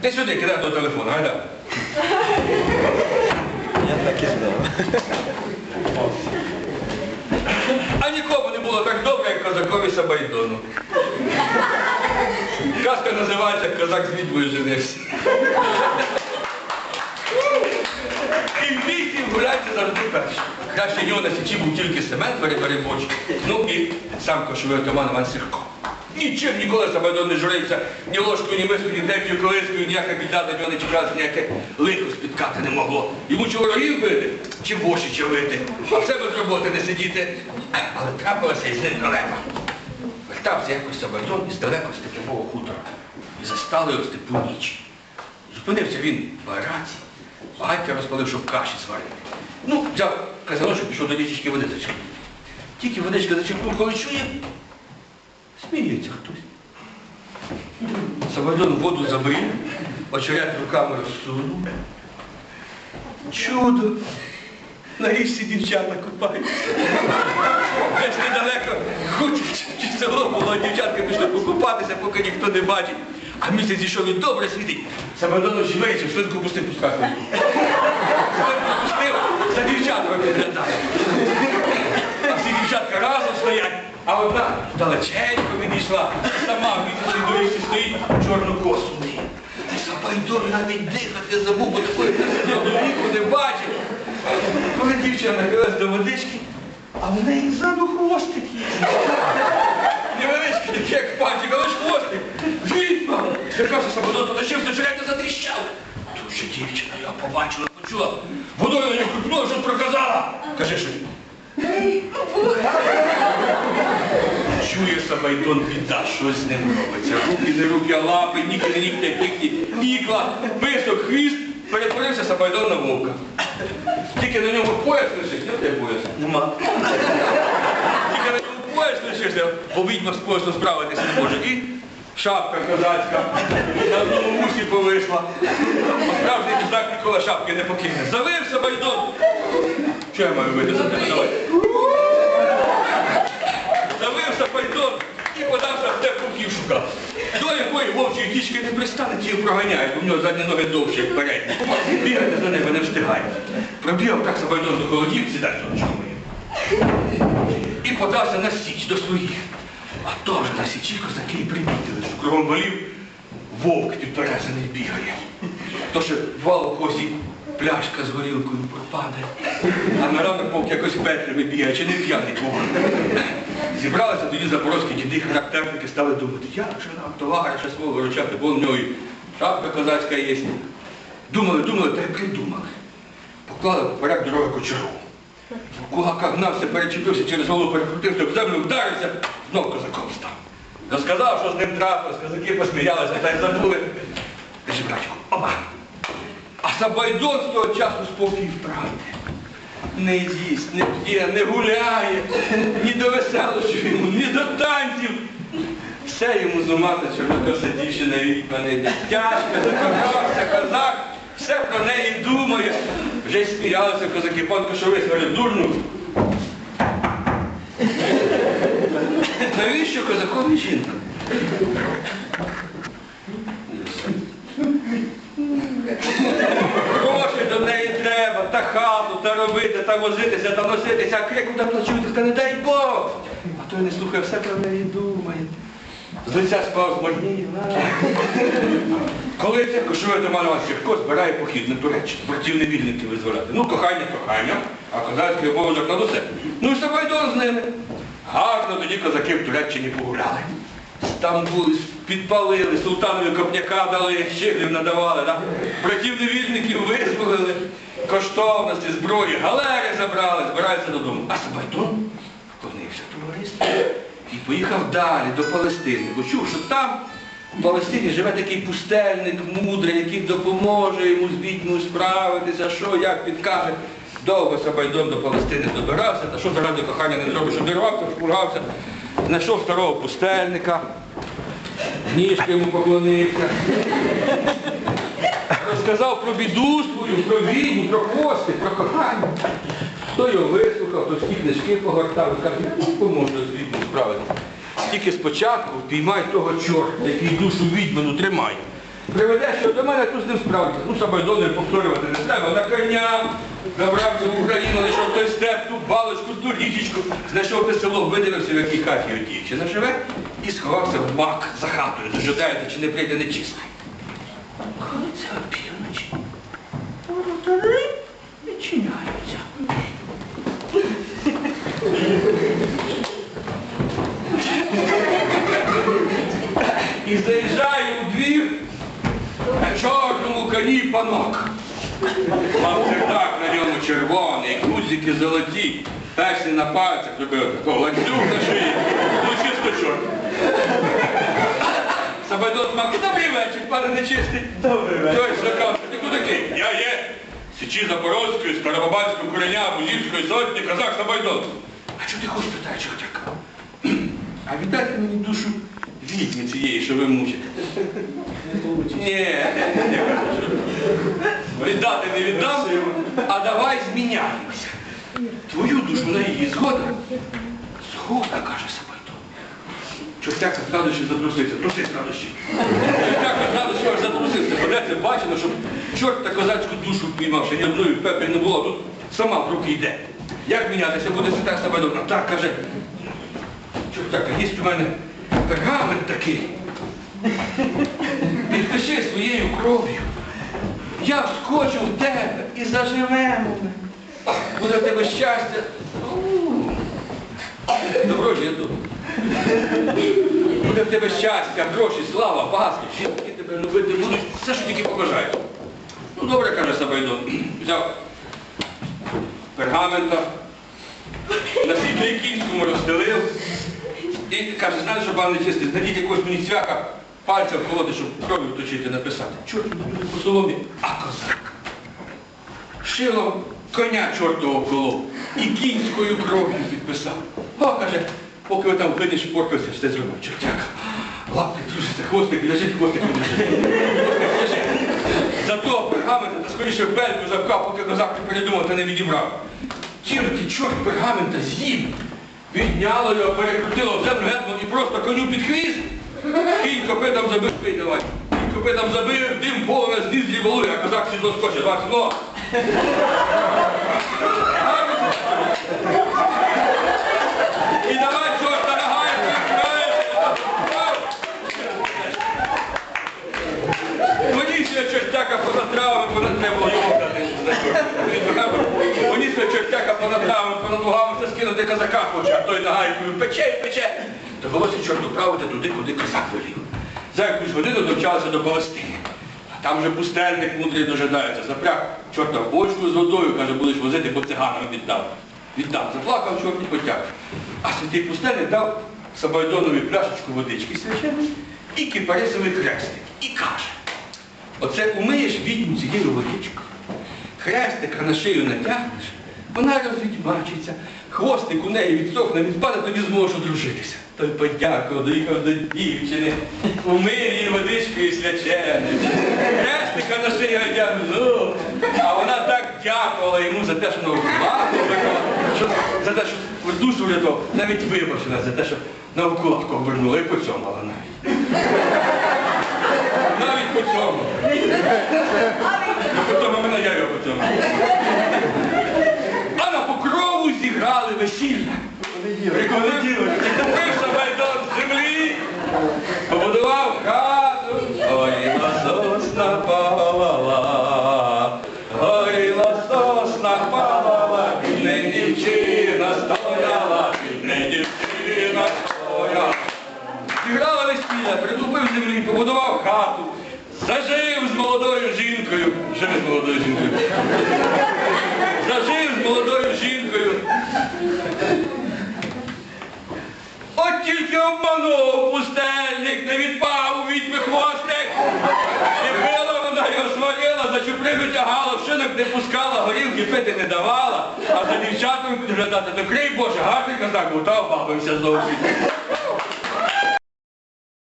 Ти сюди кидай до телефону, гайда. Я так і знав. А нікому не було так добре, як козакові Сабайдону. Казка називається Козак з відьмою женився. І в лісі гуляйте завжди перший. Краще нього на січі був тільки Семен перебоч. Ну і сам кошовий отаман Іван Сірко. Нічим ніколи Сабайдон не журився, ні ложкою, ні мискою, ні деб'ю колискою, ніяка біда до нього не чекалася, ніяке лихо спіткати не могло. Йому чи ворогів бити, чи воші чавити, а в себе з роботи не сидіти. Але трапилася із ним халепа. Вертався якось Сабайдон із далеко степового хутора. І застали його степу ніч. Зупинився він в бараці, багаття розпалив, щоб каші зварити. Ну, взяв казаночок, пішов до річки води зачерпнув. Тільки водичка зачерпнув, коли чує, сміється хтось. Сабадон воду забрив, очерет руками розсунув. Чудо! На річці дівчата купаються. Десь недалеко хочуть, чи село було, дівчатка пішли покупатися, поки ніхто не бачить. А місяць зійшов і добре світить. Сабадон живеється, швидко пустив пускати. Швидко пустив, за дівчатами підглядає. А всі дівчатка разом стоять, а одна далеченько відійшла, сама в місяці до річці стоїть, чорну косу. Сабайдон навіть дихати забув, бо такої не бачив. Коли дівчина нахилась до водички, а в неї ззаду хвостик є. Невеличкий, такий, як пальчик, але ж хвостик. Відьма! Зеркався Сабадон, поточив, до черепа затріщав. Тут же дівчина його побачила, почула. Водою на нього купнула, що проказала. Кажи щось. Чує Сабайдон біда, щось з ним робиться. Руки не руки, а лапи, ніки не нігті, пікні, нікла, писок, хвіст. Перетворився Сабайдон на вовка. Тільки на ньому пояс лишився, не де пояс? Нема. Тільки на ньому пояс лишився, бо відьма з поясом справитися не може. І шапка козацька на одному мусі повисла. А Справжній козак ніколи шапки не покине. Завив Сабайдон. Що я маю вити за тебе? Давай. Завився пальтон і подався в те вовків шукав. До якої не пристане, ті проганяють, бо в нього задні ноги довші, як передні. Бігати за ними не встигає. Пробігав так Сабайдон до холодів, сідай до чому І подався на січ до своїх. А то вже на січі козаки примітили, що кругом волів вовк підперезаний бігає. То ще вал козі пляшка з горілкою пропаде. А на ранок вовк якось петлями бігає, чи не п'яний вовк. Зібралися тоді запорозькі діди, характерники стали думати, як же нам товариша свого виручати, бо в нього і шапка козацька є. Думали, думали, та й придумали. Поклали поперек дороги кочергу. Кулака гнався, перечепився, через голову перекрутився, в землю вдарився, знов козаком став. Розказав, що з ним трапилось, козаки посміялися та й забули. Кажи, братьку, оба. А Сабайдон з того часу спокій втратив. Не їсть, не п'є, не гуляє, ні до веселощів йому, ні до танців. Все йому з ума та чорнокоса дівчина відьма не йде. Тяжко закохався козак, все про неї думає. Вже й сміялися козаки, пан Кошовий говорить, дурню. Навіщо козакові жінка? Гроші до неї треба, та хату, та робити, та возитися, та носитися, а крику та плачути, та не дай Бог. А той не слухає, все про неї думає. З лиця спав змарніє. Коли це кошує до Іван Сірко, збирає похід на Туреччину, братів невільників визволяти. Ну, кохання кохання, а козацький обов'язок над усе. Ну і Сабайдон з ними. Гарно тоді козаки в Туреччині погуляли. Стамбул підпалили, султанові копняка дали, щеглів надавали, да? братів невільників визволили, коштовності, зброї, галери забрали, збираються додому. А Сабайдон вклонився товариству і поїхав далі до Палестини, бо чув, що там в Палестині живе такий пустельник мудрий, який допоможе йому з відьмою справитися, що, як підкаже. Довго Сабайдон до Палестини добирався, та що заради кохання не зробив, що дирвався, шпургався, знайшов старого пустельника, ніжки йому поклонився. Розказав про біду свою, про відьму, про хвости, про кохання. Хто його вислухав, хто всі книжки погортав і каже, я не поможу з відьмою справитися. Тільки спочатку впіймай того чорта, який душу відьмину тримає. Приведеш його до мене, тут з ним справиться. Ну, Сабайдони повторювати не треба. На коня забрався в Україну, знайшов той степ, ту балочку, ту річечку, знайшов те село, видивився, в якій хаті от дівчина живе, і сховався в мак за хатою, дожидається, чи не прийде нечистий. Це опівночі, воротари відчиняються. І заїжджає у двір на чорному коні панок. Мав чердак на ньому червоний, гудзики золоті, персні на пальцях такого ланцюг на шиї. Ну чисто чорт. Сабайдот мав, добрий вечір, пане нечистий. Добрий вечір. Той закав, ти хто такий? Я є. Січі Запорозької, Старобабанського кореня, Бузівської сотні, казак Сабайдот. А чого ти хочеш питає, чого так? А віддайте мені душу відьми цієї, що ви мучите. Ні, не кажу. Віддати не віддам, а давай зміняємося. Твою душу на її згода. Згода, каже Сабайдот. Чортяка з радощів затрусився, труси з радощів. Чортяка з радощів аж затрусився. Це бачено, щоб чорт та козацьку душу впіймав, що ні одної в пеплі не було, тут сама в руки йде. Як мінятися буде свята Сабайдот? Так, каже, чортяка, є у мене пергамент такий. Підпиши своєю кров'ю. Я вскочу в тебе і заживемо. Буде в тебе щастя. Добро ж я тут. Буде в тебе щастя, гроші, слава, багатство, жінки тебе любити будуть, все, що тільки побажаєш. Ну, добре, каже Сабайдон. Взяв пергамента, на світлій кінському розстелив і каже, знаєш, що пан нечистий, знайдіть якогось мені цвяка, пальця вколоти, щоб кров'ю точити, написати. Чорт по соломі, а козак. Шило коня чортового колов і кінською кров'ю підписав. О, каже, поки ви там вийдеш шпоркався, все зробив. Чортяка. Лапки труситься, хвостик лежить, хвостик лежить. Зато пергамента та скоріше бельку запхав, поки козак не передумав та не відібрав. Тільки чорт пергамента з'їв. Відняло його, перекрутило в землю гетьман і просто коню під хвіст. Кінь копитом забив, пий давай. Кінь копитом забив, дим поле зліз зіволує, а козак сідло скоче. Два сідло. І давай, чорта, нагай, Чортяка понад травами, понад небо його дати. Понісся чортяка понад травами, понад лугами, це скинути козака хоче, а той нагайкою пече і пече. Довелося чорту правити туди, куди козак велів. За якусь годину довчалися до Палестини. А там вже пустельник мудрий дожидається. Запряг чорта бочку з водою, каже, будеш возити, бо циганам віддав. Віддав. Заплакав чорт і потяг. А святий пустельник дав Сабайдонові пляшечку водички свяченої і кипарисовий хрестик. І каже, оце умиєш відьму цією водичкою, хрестика на шию натягнеш, вона розвідьмачиться, хвостик у неї відсохне, відпаде, тоді зможеш одружитися. Той подякував, доїхав до дівчини, умив її водичкою свяченою. Хрестика на шию одягнув. А вона так дякувала йому за те, що на що за те, що душу врятував, навіть вибачена за те, що на обернула і поцьомала навіть. По цьому. По цьому мене я його по цьому. А на покрову зіграли весілля. Приколоділи. І тепер Шабайдон землі побудував хату. Горіла сосна палала, горіла сосна палала, нею дівчина стояла, нею дівчина стояла. Зіграла весілля, притупив землі, побудував хату, Живе з молодою жінкою. Зажив з молодою жінкою. От тільки обманув пустельник, не відпав у відьми хвостик. І била вона його сварила, за чуприну тягала, в шинок не пускала, горілки пити не давала, а за дівчатами підглядати, то крий Боже, гарний казак був, та обабився зовсім.